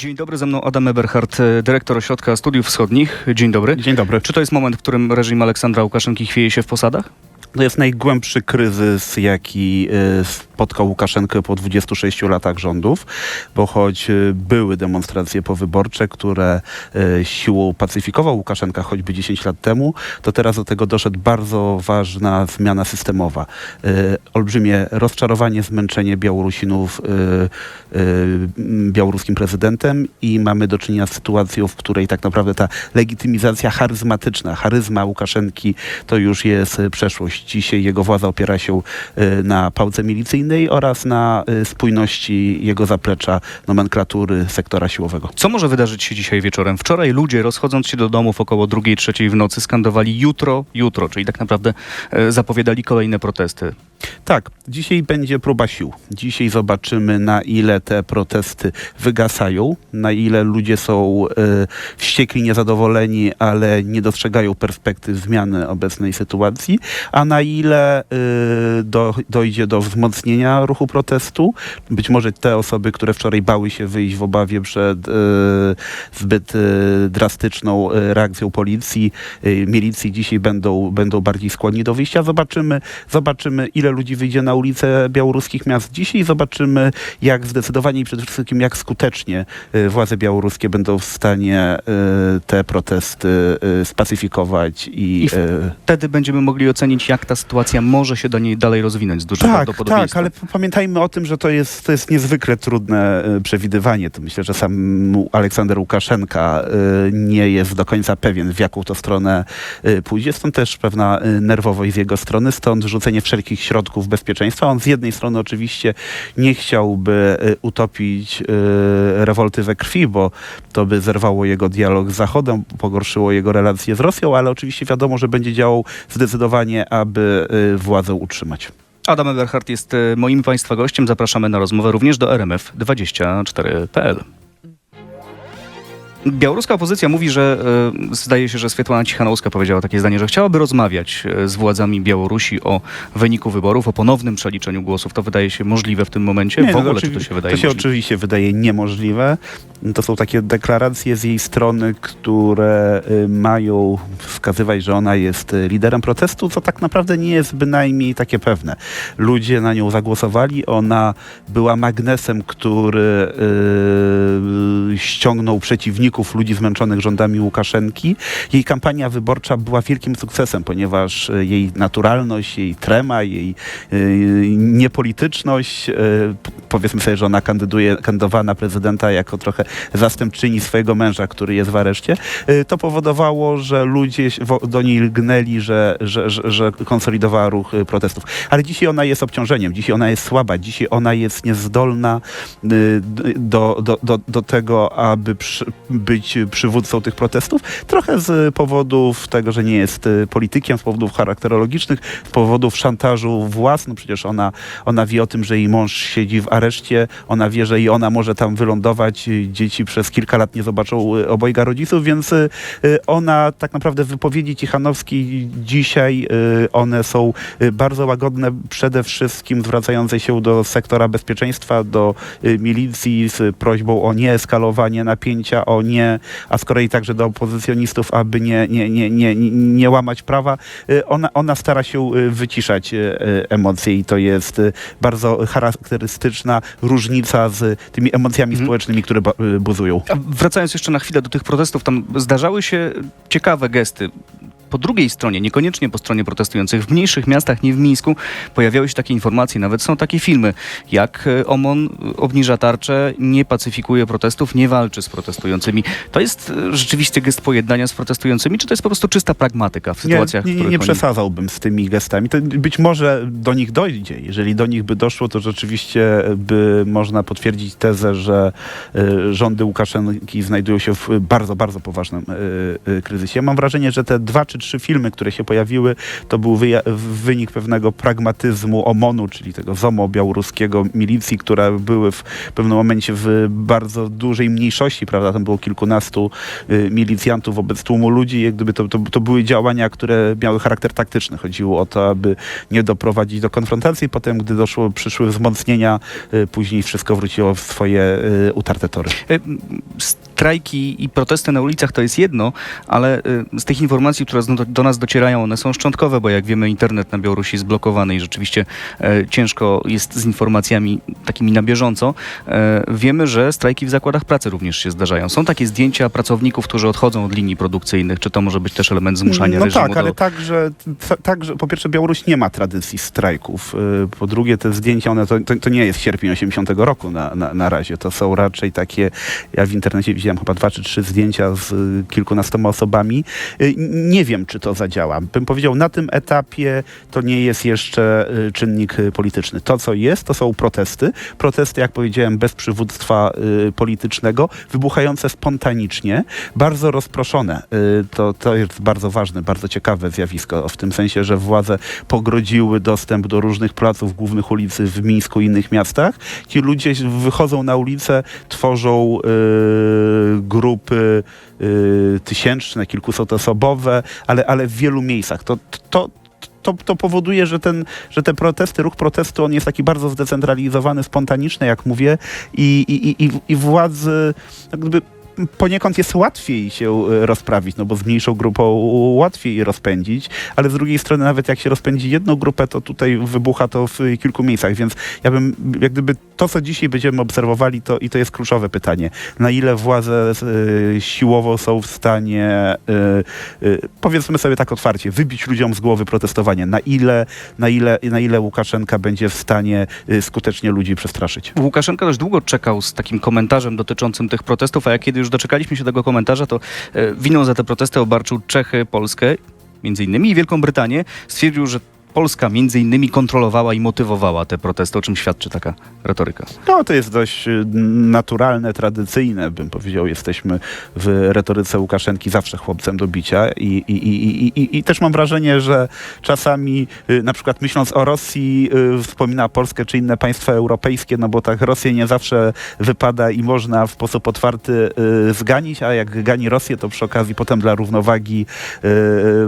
Dzień dobry, ze mną Adam Eberhardt, dyrektor Ośrodka Studiów Wschodnich. Dzień dobry. Dzień dobry. Czy to jest moment, w którym reżim Aleksandra Łukaszenki chwieje się w posadach? To jest najgłębszy kryzys, jaki y, spotkał Łukaszenkę po 26 latach rządów, bo choć y, były demonstracje powyborcze, które y, siłą pacyfikował Łukaszenka choćby 10 lat temu, to teraz do tego doszedł bardzo ważna zmiana systemowa. Y, Olbrzymie rozczarowanie, zmęczenie Białorusinów y, y, białoruskim prezydentem i mamy do czynienia z sytuacją, w której tak naprawdę ta legitymizacja charyzmatyczna, charyzma Łukaszenki to już jest y, przeszłość. Dzisiaj jego władza opiera się y, na pałce milicyjnej oraz na y, spójności jego zaplecza nomenklatury sektora siłowego. Co może wydarzyć się dzisiaj wieczorem? Wczoraj ludzie, rozchodząc się do domów około drugiej, trzeciej w nocy, skandowali jutro, jutro, czyli tak naprawdę e, zapowiadali kolejne protesty. Tak, dzisiaj będzie próba sił. Dzisiaj zobaczymy, na ile te protesty wygasają, na ile ludzie są y, wściekli, niezadowoleni, ale nie dostrzegają perspektyw zmiany obecnej sytuacji, a na ile y, do, dojdzie do wzmocnienia ruchu protestu. Być może te osoby, które wczoraj bały się wyjść w obawie przed y, zbyt y, drastyczną y, reakcją policji, y, milicji, dzisiaj będą, będą bardziej skłonni do wyjścia. Zobaczymy, zobaczymy, ile ludzi wyjdzie na ulice białoruskich miast dzisiaj. Zobaczymy, jak zdecydowanie i przede wszystkim jak skutecznie y, władze białoruskie będą w stanie y, te protesty y, spacyfikować i, I Wtedy będziemy mogli ocenić, jak ta sytuacja może się do niej dalej rozwinąć z dużym tak, tak, ale pamiętajmy o tym, że to jest, to jest niezwykle trudne przewidywanie. To myślę, że sam Aleksander Łukaszenka nie jest do końca pewien, w jaką to stronę pójdzie. Stąd też pewna nerwowość z jego strony, stąd rzucenie wszelkich środków bezpieczeństwa. On z jednej strony oczywiście nie chciałby y, utopić y, rewolty we krwi, bo to by zerwało jego dialog z Zachodem, pogorszyło jego relacje z Rosją, ale oczywiście wiadomo, że będzie działał zdecydowanie, aby y, władzę utrzymać. Adam Eberhardt jest moim Państwa gościem. Zapraszamy na rozmowę również do RMF24.pl. Białoruska opozycja mówi, że e, zdaje się, że Swiatłana Cichanowska powiedziała takie zdanie, że chciałaby rozmawiać e, z władzami Białorusi o wyniku wyborów, o ponownym przeliczeniu głosów. To wydaje się możliwe w tym momencie? w no ogóle, czy to się wydaje To się możliwe? oczywiście wydaje niemożliwe. To są takie deklaracje z jej strony, które y, mają wskazywać, że ona jest y, liderem protestu, co tak naprawdę nie jest bynajmniej takie pewne. Ludzie na nią zagłosowali, ona była magnesem, który y, ściągnął przeciwników, ludzi zmęczonych rządami Łukaszenki. Jej kampania wyborcza była wielkim sukcesem, ponieważ y, jej naturalność, jej trema, jej y, niepolityczność, p- powiedzmy sobie, że ona kandyduje, kandydowała na prezydenta jako trochę zastępczyni swojego męża, który jest w areszcie, to powodowało, że ludzie do niej lgnęli, że, że, że, że konsolidowała ruch protestów. Ale dzisiaj ona jest obciążeniem, dzisiaj ona jest słaba, dzisiaj ona jest niezdolna do, do, do, do tego, aby przy, być przywódcą tych protestów. Trochę z powodów tego, że nie jest y, politykiem, z powodów charakterologicznych, z powodów szantażu władz. No przecież ona, ona wie o tym, że jej mąż siedzi w areszcie, ona wie, że i ona może tam wylądować. Dzieci przez kilka lat nie zobaczą y, obojga rodziców, więc y, ona tak naprawdę wypowiedzi Cichanowskiej dzisiaj, one są bardzo łagodne, przede wszystkim zwracające się do sektora bezpieczeństwa, do milicji z prośbą o nieeskalowanie napięcia, o nie, a z kolei także do opozycjonistów, aby nie, nie, nie, nie, nie łamać prawa. Y, Ona, ona stara się y, wyciszać y, emocje i to jest bardzo charakterystyczna różnica z tymi emocjami Mhm. społecznymi, które buzują. A wracając jeszcze na chwilę do tych protestów, tam zdarzały się ciekawe gesty. Po drugiej stronie, niekoniecznie po stronie protestujących, w mniejszych miastach, nie w Mińsku, pojawiały się takie informacje, nawet są takie filmy, jak e, OMON obniża tarczę, nie pacyfikuje protestów, nie walczy z protestującymi. To jest e, rzeczywiście gest pojednania z protestującymi, czy to jest po prostu czysta pragmatyka w sytuacjach, nie, nie, nie oni... przesadzałbym z tymi gestami. To być może do nich dojdzie. Jeżeli do nich by doszło, to rzeczywiście by można potwierdzić tezę, że y, rządy Łukaszenki znajdują się w bardzo, bardzo poważnym y, y, kryzysie. Mam wrażenie, że te dwa czy trzy filmy, które się pojawiły, to był wynik pewnego pragmatyzmu OMON-u, czyli tego ZOMO białoruskiego, milicji, które były w pewnym momencie w bardzo dużej mniejszości, prawda? Tam było kilkunastu y, milicjantów wobec tłumu ludzi. Jak gdyby to, to, to były działania, które miały charakter taktyczny. Chodziło o to, aby nie doprowadzić do konfrontacji. Potem, gdy doszło, przyszły wzmocnienia, y, później wszystko wróciło w swoje y, utarte tory. Strajki i protesty na ulicach to jest jedno, ale e, z tych informacji, które do, do nas docierają, one są szczątkowe, bo jak wiemy, internet na Białorusi jest blokowany i rzeczywiście e, ciężko jest z informacjami takimi na bieżąco. E, wiemy, że strajki w zakładach pracy również się zdarzają. Są takie zdjęcia pracowników, którzy odchodzą od linii produkcyjnych. Czy to może być też element zmuszania No reżimu tak, ale do... także, ta- także, po pierwsze Białoruś nie ma tradycji strajków. Y, Po drugie te zdjęcia, one to, to, to nie jest sierpień 80 roku na, na, na razie. To są raczej takie, ja w internecie widziałem chyba dwa czy trzy zdjęcia z y, kilkunastoma osobami. Y, Nie wiem, czy to zadziała. Bym powiedział, na tym etapie to nie jest jeszcze y, czynnik polityczny. To, co jest, to są protesty. Protesty, jak powiedziałem, bez przywództwa politycznego, wybuchające spontanicznie, bardzo rozproszone. To, to jest bardzo ważne, bardzo ciekawe zjawisko, w tym sensie, że władze pogrodziły dostęp do różnych placów głównych ulic w Mińsku i innych miastach. Ci ludzie wychodzą na ulicę, tworzą y, grupy y, tysięczne, kilkusetosobowe, ale, ale w wielu miejscach. To, to, to, to powoduje, że, ten, że te protesty, ruch protestu, on jest taki bardzo zdecentralizowany, spontaniczny, jak mówię, i, i, i, i władzy jak gdyby poniekąd jest łatwiej się e, rozprawić, no bo z mniejszą grupą łatwiej rozpędzić, ale z drugiej strony nawet jak się rozpędzi jedną grupę, to tutaj wybucha to w kilku miejscach, więc ja bym, jak gdyby to, co dzisiaj będziemy obserwowali, to i to jest kluczowe pytanie, na ile władze e, siłowo są w stanie, e, e, powiedzmy sobie tak otwarcie, wybić ludziom z głowy protestowanie, na ile, na ile, na ile Łukaszenka będzie w stanie skutecznie ludzi przestraszyć. Łukaszenka dość długo czekał z takim komentarzem dotyczącym tych protestów, a jak kiedy już doczekaliśmy się tego komentarza, to e, winą za te protesty obarczył Czechy, Polskę, między innymi i Wielką Brytanię. Stwierdził, że Polska między innymi kontrolowała i motywowała te protesty, o czym świadczy taka retoryka. No, to jest dość y, naturalne, tradycyjne, bym powiedział. Jesteśmy w retoryce Łukaszenki zawsze chłopcem do bicia i, i, i, i, i, też mam wrażenie, że czasami y, na przykład myśląc o Rosji y, wspomina Polskę czy inne państwa europejskie, no bo tak Rosję nie zawsze wypada i można w sposób otwarty zganić, a jak gani Rosję, to przy okazji potem dla równowagi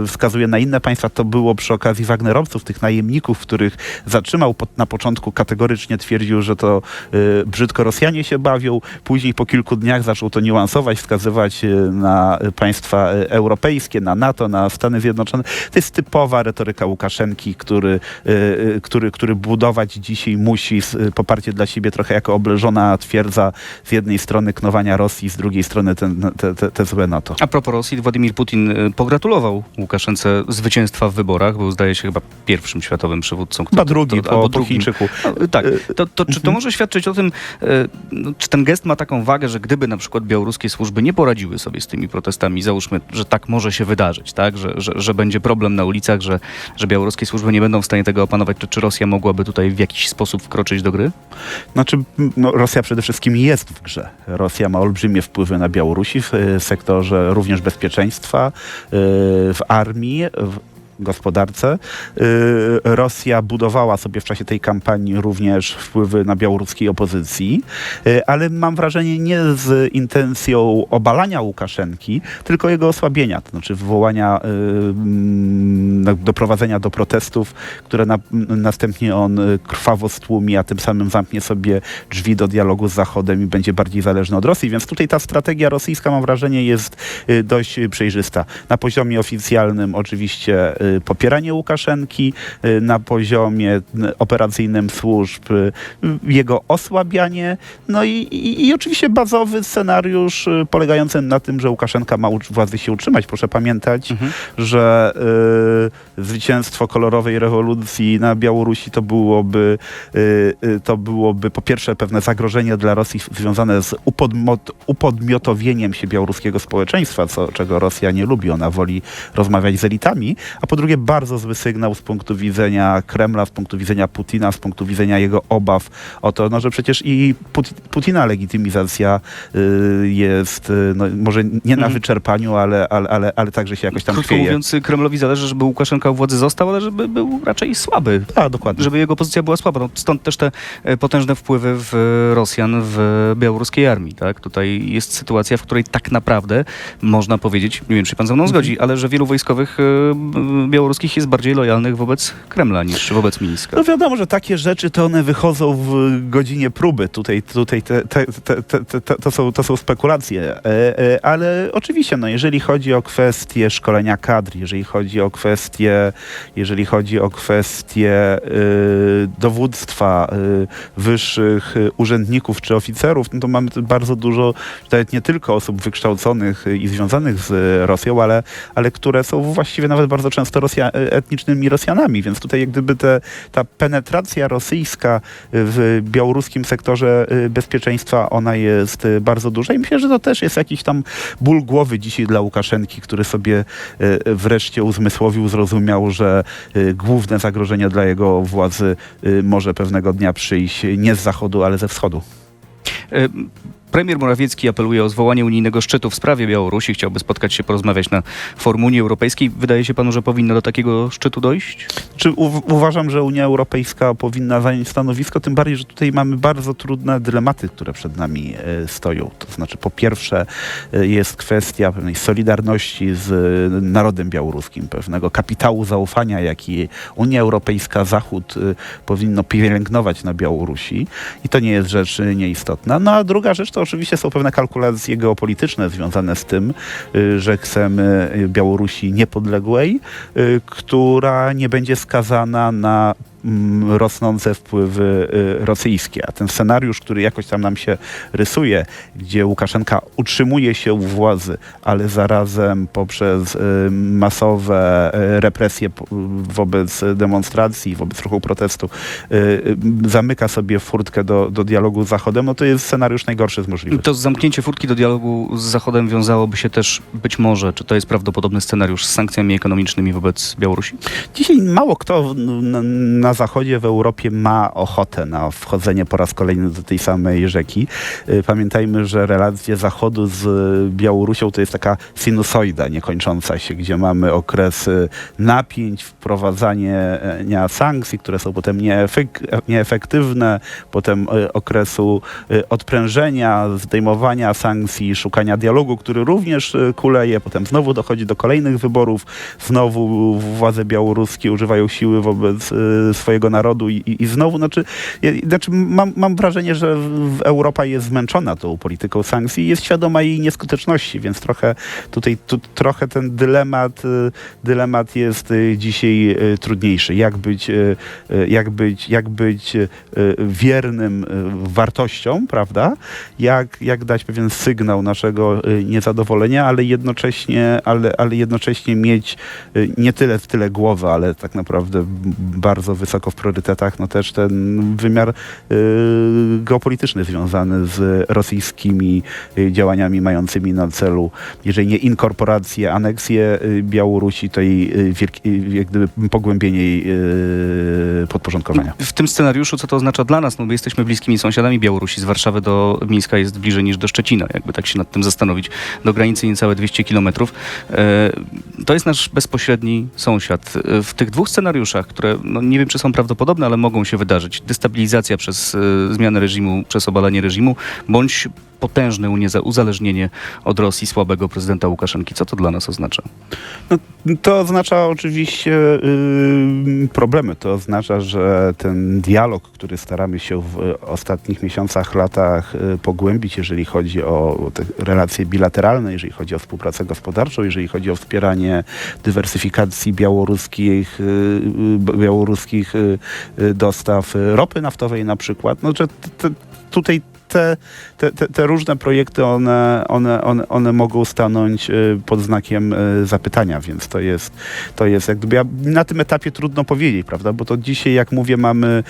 wskazuje na inne państwa. To było przy okazji Wagnerowców, tych najemników, których zatrzymał po, na początku kategorycznie twierdził, że to y, brzydko Rosjanie się bawią. Później po kilku dniach zaczął to niuansować, wskazywać y, na państwa y, europejskie, na NATO, na Stany Zjednoczone. To jest typowa retoryka Łukaszenki, który, y, y, który, który budować dzisiaj musi y, poparcie dla siebie trochę jako obleżona twierdza z jednej strony knowania Rosji, z drugiej strony ten, te, te, te złe NATO. A propos Rosji, Władimir Putin pogratulował Łukaszence zwycięstwa w wyborach, był zdaje się chyba pierwszym światowym przywódcą. Chyba drugi to- po, albo po drugim. Chińczyku. A, Tak, to, to czy to Mhm. może świadczyć o tym, e, no, czy ten gest ma taką wagę, że gdyby na przykład białoruskie służby nie poradziły sobie z tymi protestami, załóżmy, że tak może się wydarzyć, tak, że, że, że będzie problem na ulicach, że, że białoruskie służby nie będą w stanie tego opanować, to czy Rosja mogłaby tutaj w jakiś sposób wkroczyć do gry? Znaczy, no, Rosja przede wszystkim jest w grze. Rosja ma olbrzymie wpływy na Białorusi w e, sektorze również bezpieczeństwa, w armii, w gospodarce. E, Rosja budowała sobie w czasie tej kampanii również wpływy na białoruskiej opozycji, e, ale mam wrażenie nie z intencją obalania Łukaszenki, tylko jego osłabienia, to znaczy wywołania, e, mm, doprowadzenia do protestów, które na, następnie on krwawo stłumi, a tym samym zamknie sobie drzwi do dialogu z Zachodem i będzie bardziej zależny od Rosji. Więc tutaj ta strategia rosyjska, mam wrażenie, jest y, dość y, przejrzysta. Na poziomie oficjalnym oczywiście y, popieranie Łukaszenki, y, na poziomie y, operacyjnym służb y, jego osłabianie, no i, i, i oczywiście bazowy scenariusz y, polegający na tym, że Łukaszenka ma władzy się utrzymać. Proszę pamiętać, Mhm. że y, zwycięstwo kolorowej rewolucji na Białorusi to byłoby, y, y, to byłoby po pierwsze pewne zagrożenie dla Rosji związane z upodmot, upodmiotowieniem się białoruskiego społeczeństwa, co, czego Rosja nie lubi. Ona woli rozmawiać z elitami, a po drugie bardzo zły sygnał z punktu widzenia Kremla, z punktu widzenia Putina, z punktu widzenia jego obaw o to, no, że przecież i Put- Putina legitymizacja y, jest y, no, może nie na Mhm. wyczerpaniu, ale, ale, ale, ale także się jakoś tam Krótko chwieje. mówiąc, Kremlowi zależy, żeby Łukaszenka u władzy został, ale żeby był raczej słaby. A, dokładnie. Żeby jego pozycja była słaba. No, stąd też te e, potężne wpływy w Rosjan w białoruskiej armii. Tak? Tutaj jest sytuacja, w której tak naprawdę można powiedzieć, nie wiem, czy pan ze mną zgodzi, ale że wielu wojskowych e, białoruskich jest bardziej lojalnych wobec Kremla niż wobec Mińska. No wiadomo, że takie rzeczy to one wychodzą w godzinie próby. Tutaj, tutaj te, te, te, to, są, to są spekulacje. E, e, ale oczywiście, no, jeżeli chodzi o kwestie szkolenia kadr, jeżeli chodzi o kwestie, jeżeli chodzi o kwestie e, dowództwa e, wyższych e, urzędników czy oficerów, no to mamy bardzo dużo, nawet nie tylko osób wykształconych i związanych z Rosją, ale, ale które są właściwie nawet bardzo często Rosja, e, etnicznymi Rosjanami, więc tutaj jak gdyby te, ta penetracja rosyjska w białoruskim sektorze y, bezpieczeństwa, ona jest y, bardzo duża i myślę, że to też jest jakiś tam ból głowy dzisiaj dla Łukaszenki, który sobie wreszcie uzmysłowił, zrozumiał, że główne zagrożenie dla jego władzy może pewnego dnia przyjść nie z zachodu, ale ze wschodu. E, Premier Morawiecki apeluje o zwołanie unijnego szczytu w sprawie Białorusi. Chciałby spotkać się, porozmawiać na forum Unii Europejskiej. Wydaje się panu, że powinno do takiego szczytu dojść? Czy uważam, że Unia Europejska powinna zająć stanowisko, tym bardziej, że tutaj mamy bardzo trudne dylematy, które przed nami e, stoją. To znaczy, po pierwsze, e, jest kwestia pewnej solidarności z e, narodem białoruskim, pewnego kapitału zaufania, jaki Unia Europejska, Zachód powinno pielęgnować na Białorusi. I to nie jest rzecz nieistotna. No a druga rzecz to oczywiście są pewne kalkulacje geopolityczne związane z tym, y, że chcemy y, Białorusi niepodległej, y, która nie będzie skazana na rosnące wpływy y, rosyjskie. A ten scenariusz, który jakoś tam nam się rysuje, gdzie Łukaszenka utrzymuje się u władzy, ale zarazem poprzez y, masowe y, represje wobec demonstracji, wobec ruchu protestu, zamyka sobie furtkę do, do dialogu z Zachodem, no to jest scenariusz najgorszy z możliwych. To zamknięcie furtki do dialogu z Zachodem wiązałoby się też być może, czy to jest prawdopodobny scenariusz z sankcjami ekonomicznymi wobec Białorusi? Dzisiaj mało kto na, Zachodzie, w Europie ma ochotę na wchodzenie po raz kolejny do tej samej rzeki. Y, Pamiętajmy, że relacje Zachodu z Białorusią to jest taka sinusoida niekończąca się, gdzie mamy okresy napięć, wprowadzanie e, sankcji, które są potem nieefek- nieefektywne, potem e, okresu odprężenia, zdejmowania sankcji, szukania dialogu, który również kuleje, potem znowu dochodzi do kolejnych wyborów, znowu władze białoruskie używają siły wobec swojego narodu i, i, znowu, znaczy, znaczy mam, mam wrażenie, że Europa jest zmęczona tą polityką sankcji i jest świadoma jej nieskuteczności, więc trochę tutaj tu, trochę ten dylemat, e, dylemat jest e, dzisiaj e, trudniejszy. Jak być, jak być, jak być wiernym wartościom, prawda? Jak, jak dać pewien sygnał naszego niezadowolenia, ale jednocześnie, ale, ale jednocześnie mieć nie tyle w tyle głowy, ale tak naprawdę bardzo wysoko w priorytetach, no też ten wymiar e, geopolityczny związany z rosyjskimi e, działaniami mającymi na celu, jeżeli nie inkorporację, aneksję e, Białorusi, to jej jak gdyby pogłębienie jej podporządkowania. W tym scenariuszu, co to oznacza dla nas? No, my jesteśmy bliskimi sąsiadami Białorusi. Z Warszawy do Mińska jest bliżej niż do Szczecina, jakby tak się nad tym zastanowić. Do granicy niecałe 200 kilometrów. E, To jest nasz bezpośredni sąsiad. E, W tych dwóch scenariuszach, które no, nie wiem, czy są prawdopodobne, ale mogą się wydarzyć. Destabilizacja przez e, zmianę reżimu, przez obalenie reżimu, bądź potężne uzależnienie od Rosji słabego prezydenta Łukaszenki. Co to dla nas oznacza? No, to oznacza oczywiście y, problemy. To oznacza, że ten dialog, który staramy się w ostatnich miesiącach, latach y, pogłębić, jeżeli chodzi o relacje bilateralne, jeżeli chodzi o współpracę gospodarczą, jeżeli chodzi o wspieranie dywersyfikacji białoruskich, y, y, białoruskich y, y, dostaw. Ropy naftowej na przykład, no, że tutaj te, te, te, różne projekty, one, one, one, one mogą stanąć y, pod znakiem zapytania, więc to jest, to jest jak gdyby, ja, na tym etapie trudno powiedzieć, prawda, bo to dzisiaj, jak mówię, mamy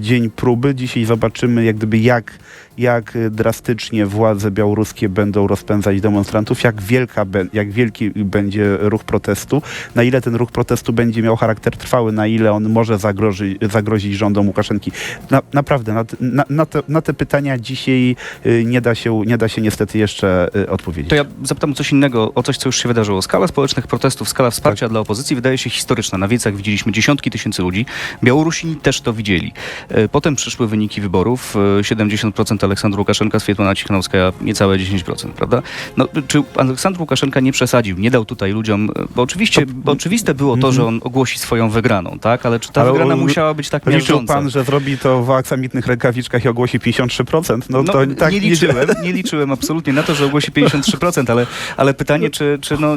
dzień próby, dzisiaj zobaczymy jak gdyby jak, jak drastycznie władze białoruskie będą rozpędzać demonstrantów, jak, wielka, jak wielki będzie ruch protestu, na ile ten ruch protestu będzie miał charakter trwały, na ile on może zagroży, zagrozić rządom Łukaszenki. Na, naprawdę, na, te- na, na, te, na te pytania dzisiaj y, nie da się, nie da się niestety jeszcze y, odpowiedzieć. To ja zapytam o coś innego, o coś, co już się wydarzyło. Skala społecznych protestów, skala wsparcia Tak. dla opozycji wydaje się historyczna. Na wiecach widzieliśmy dziesiątki tysięcy ludzi. Białorusini też to widzieli. E, Potem przyszły wyniki wyborów. E, 70% Aleksandr Łukaszenka, Swietłana Cichanowskaja niecałe 10%, prawda? No, czy Aleksandr Łukaszenka nie przesadził, nie dał tutaj ludziom, bo oczywiście, bo oczywiste było to, że on ogłosi swoją wygraną, tak? Ale czy ta Ale wygrana musiała być tak Liczył miażdżąca? pan, że zrobi to w aksamitnych rękawiczkach i ogłosi 53%? No, No, to tak nie liczyłem, nie liczyłem absolutnie na to, że ogłosi 53%, ale, ale pytanie, czy, czy no,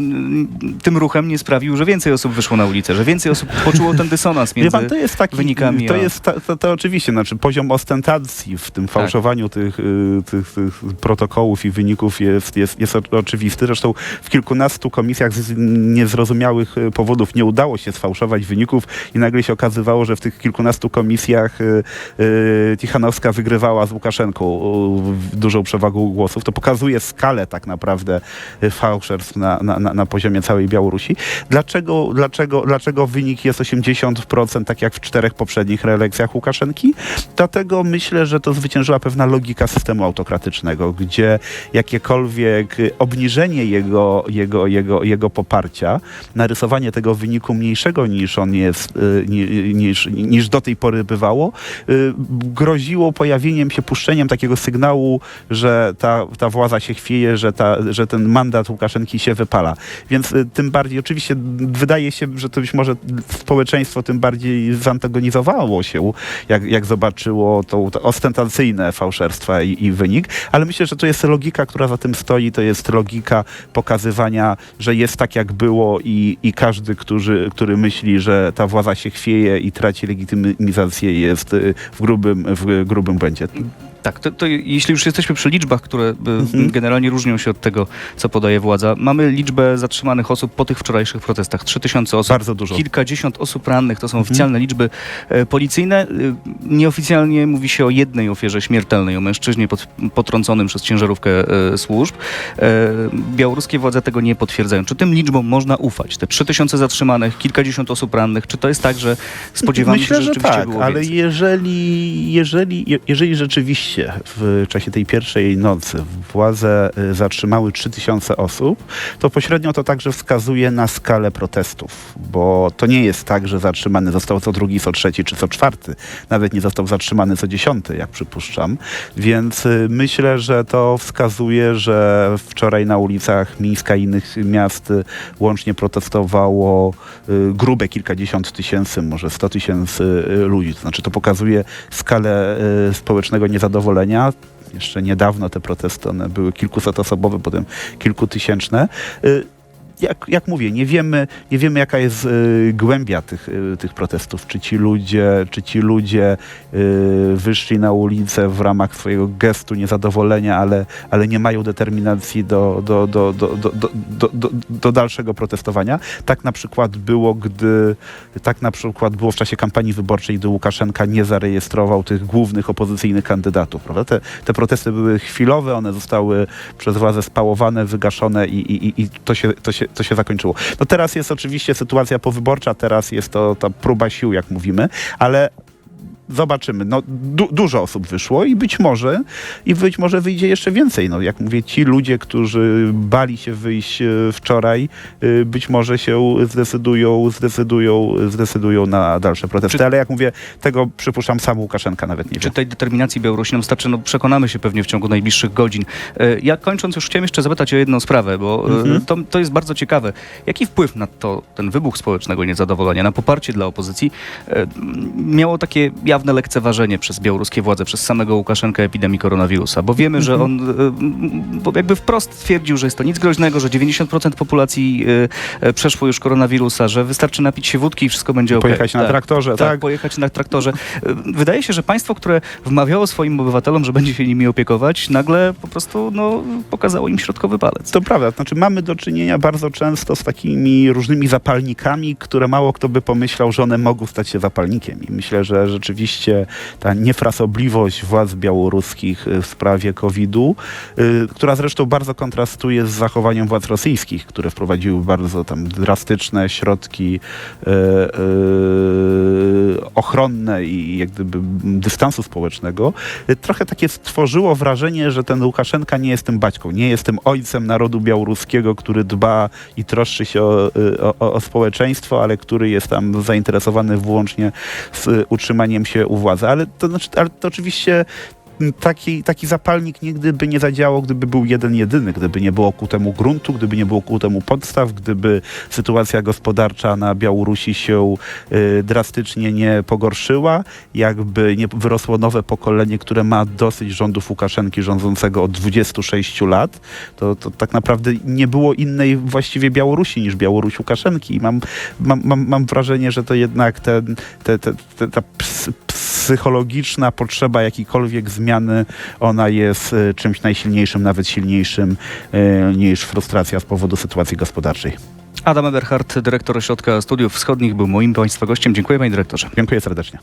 tym ruchem nie sprawił, że więcej osób wyszło na ulicę, że więcej osób poczuło ten dysonans Wie między... pan, to jest taki, wynikami, to a- jest ta, to, to oczywiście, znaczy poziom ostentacji w tym fałszowaniu tych, y, tych, tych protokołów i wyników jest, jest, jest oczywisty. Zresztą w kilkunastu komisjach z niezrozumiałych y, powodów nie udało się sfałszować wyników i nagle się okazywało, że w tych kilkunastu komisjach y, Tichanowska wygrywała z Łukaszenką dużą przewagą głosów. To pokazuje skalę tak naprawdę fałszerstw na, na, na, na poziomie całej Białorusi. Dlaczego, dlaczego, dlaczego wynik jest 80%, tak jak w czterech poprzednich reelekcjach Łukaszenki? Dlatego myślę, że to zwyciężyła pewna logika systemu autokratycznego, gdzie jakiekolwiek obniżenie jego, jego, jego, jego poparcia, narysowanie tego wyniku mniejszego niż on jest, y, ni- niż, niż do tej pory bywało, y, groziło pojawieniem się, puszczeniem takiego sygnału, że ta, ta władza się chwieje, że, ta, że ten mandat Łukaszenki się wypala. Więc y, tym bardziej, oczywiście wydaje się, że to być może społeczeństwo tym bardziej zantagonizowało się, jak, jak zobaczyło to, to ostentacyjne i, i wynik, ale myślę, że to jest logika, która za tym stoi, to jest logika pokazywania, że jest tak jak było i, i każdy, który, który myśli, że ta władza się chwieje i traci legitymizację jest y, w grubym, w grubym błędzie. Tak, to, to jeśli już jesteśmy przy liczbach, które y, Mhm. generalnie różnią się od tego, co podaje władza, mamy liczbę zatrzymanych osób po tych wczorajszych protestach. 3000 osób. Bardzo dużo. Kilkadziesiąt osób rannych, to są Mhm. oficjalne liczby e, policyjne. Y, Nieoficjalnie mówi się o jednej ofierze śmiertelnej, o mężczyźnie pod, potrąconym przez ciężarówkę e, służb. E, białoruskie władze tego nie potwierdzają. Czy tym liczbom można ufać? Te 3000 zatrzymanych, kilkadziesiąt osób rannych, czy to jest tak, że spodziewamy Myślę, się, że że rzeczywiście tak, było ale więcej? jeżeli, jeżeli, je- jeżeli rzeczywiście w czasie tej pierwszej nocy władze y, zatrzymały 3000 osób, to pośrednio to także wskazuje na skalę protestów, bo to nie jest tak, że zatrzymany został co drugi, co trzeci czy co czwarty, nawet nie został zatrzymany co dziesiąty, jak przypuszczam, więc y, myślę, że to wskazuje, że wczoraj na ulicach Mińska i innych miast y, łącznie protestowało grube kilkadziesiąt tysięcy, może 100 tysięcy ludzi. To znaczy to pokazuje skalę społecznego niezadowolenia. Jeszcze niedawno te protesty były kilkusetosobowe, potem kilkutysięczne jak, jak mówię, nie wiemy, nie wiemy jaka jest y, głębia tych, y, tych protestów. Czy ci ludzie, czy ci ludzie y, wyszli na ulicę w ramach swojego gestu niezadowolenia, ale, ale nie mają determinacji do, do, do, do, do, do, do, do dalszego protestowania. Tak na przykład było, gdy tak na przykład było w czasie kampanii wyborczej, gdy Łukaszenka nie zarejestrował tych głównych opozycyjnych kandydatów. Prawda? Te, te protesty były chwilowe, one zostały przez władze spałowane, wygaszone i, i, i to, się, to, się, to się zakończyło. No teraz jest oczywiście sytuacja powyborcza, teraz jest to ta próba sił, jak mówimy, ale zobaczymy. No, du dużo osób wyszło i być może i być może wyjdzie jeszcze więcej. No, jak mówię, ci ludzie, którzy bali się wyjść e, wczoraj, e, być może się zdecydują, zdecydują, zdecydują na dalsze protesty. Czy- Ale jak mówię, tego przypuszczam sam Łukaszenka nawet nie wie. Czy tej determinacji Białorusinom starczy? No przekonamy się pewnie w ciągu najbliższych godzin. E, Ja kończąc już chciałem jeszcze zapytać o jedną sprawę, bo Mhm. to, to jest bardzo ciekawe. Jaki wpływ na to, ten wybuch społecznego niezadowolenia, na poparcie dla opozycji miało takie jawne lekceważenie przez białoruskie władze, przez samego Łukaszenkę epidemii koronawirusa? Bo wiemy, że on Mhm. e, m, bo jakby wprost stwierdził, że jest to nic groźnego, że 90% populacji e, e, przeszło już koronawirusa, że wystarczy napić się wódki i wszystko będzie ok. Pojechać na traktorze, tak, tak? pojechać na traktorze. Wydaje się, że państwo, które wmawiało swoim obywatelom, że będzie się nimi opiekować, nagle po prostu no, pokazało im środkowy palec. To prawda, znaczy mamy do czynienia bardzo często z takimi różnymi zapalnikami, które mało kto by pomyślał, że one mogą stać się zapalnikiem. I myślę, że rzeczywiście rzeczywiście ta niefrasobliwość władz białoruskich y, w sprawie COVID-u, y, która zresztą bardzo kontrastuje z zachowaniem władz rosyjskich, które wprowadziły bardzo tam drastyczne środki y, ochronne i jak gdyby dystansu społecznego, trochę takie stworzyło wrażenie, że ten Łukaszenka nie jest tym baćką, nie jest tym ojcem narodu białoruskiego, który dba i troszczy się o, o, o społeczeństwo, ale który jest tam zainteresowany wyłącznie z utrzymaniem się u władzy. Ale to, znaczy, ale to oczywiście taki, taki zapalnik nigdy by nie zadziałał, gdyby był jeden jedyny, gdyby nie było ku temu gruntu, gdyby nie było ku temu podstaw, gdyby sytuacja gospodarcza na Białorusi się y, drastycznie nie pogorszyła, jakby nie wyrosło nowe pokolenie, które ma dosyć rządów Łukaszenki rządzącego od 26 lat, to, to tak naprawdę nie było innej właściwie Białorusi niż Białoruś Łukaszenki. I mam, mam, mam, mam wrażenie, że to jednak ten, te, te, te, ta ps, psychologiczna potrzeba jakiejkolwiek zmiany, ona jest y, czymś najsilniejszym, nawet silniejszym y, niż frustracja z powodu sytuacji gospodarczej. Adam Eberhardt, dyrektor Ośrodka Studiów Wschodnich, był moim Państwa gościem. Dziękuję Panie Dyrektorze. Dziękuję serdecznie.